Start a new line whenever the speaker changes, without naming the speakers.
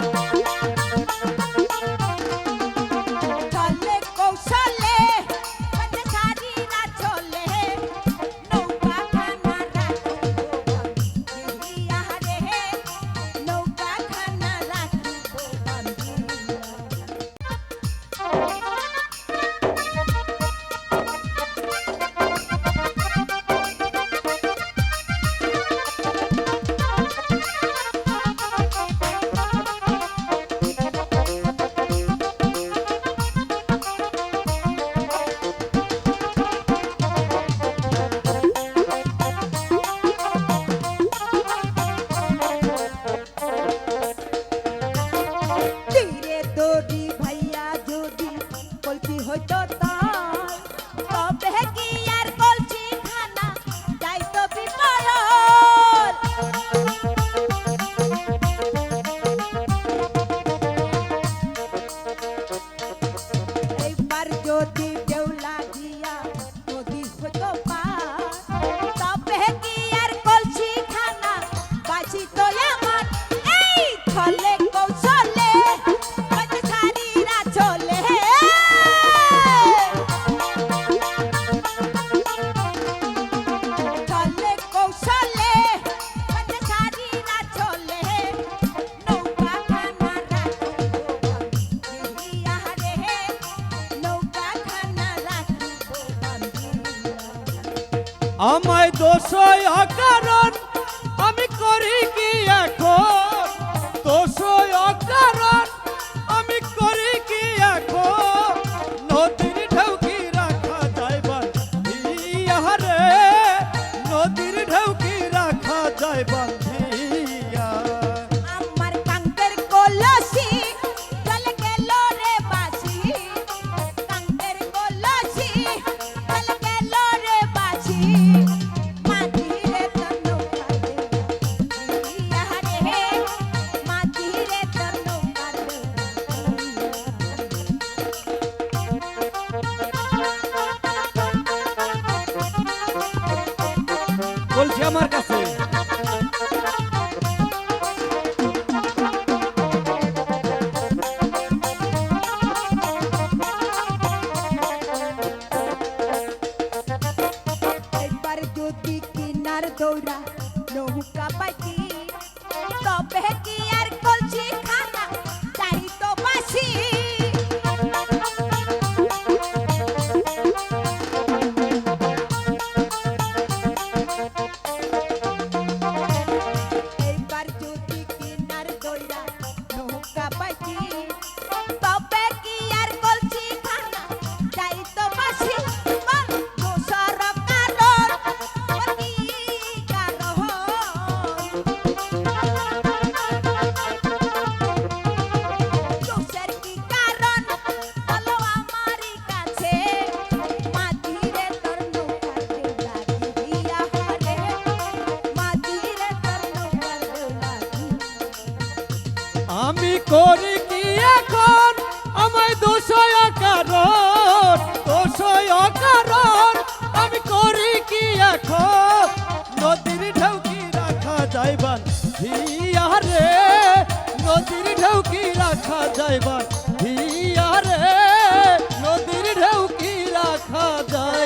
Thank you.
আমায় দোষ অকারণ বলছি আমার কাছে।
দৌড়া নৌকা
আমি করি কি এখন? আমায় দোষয় কারণ দোষয় কারণ আমি করি কি এখন? নদীর ঢেউ রাখা যাইবান হিয়ারে নদীর ঢেউ রাখা যাইবান হিয়ারে নদীর ঢেউ রাখা যায়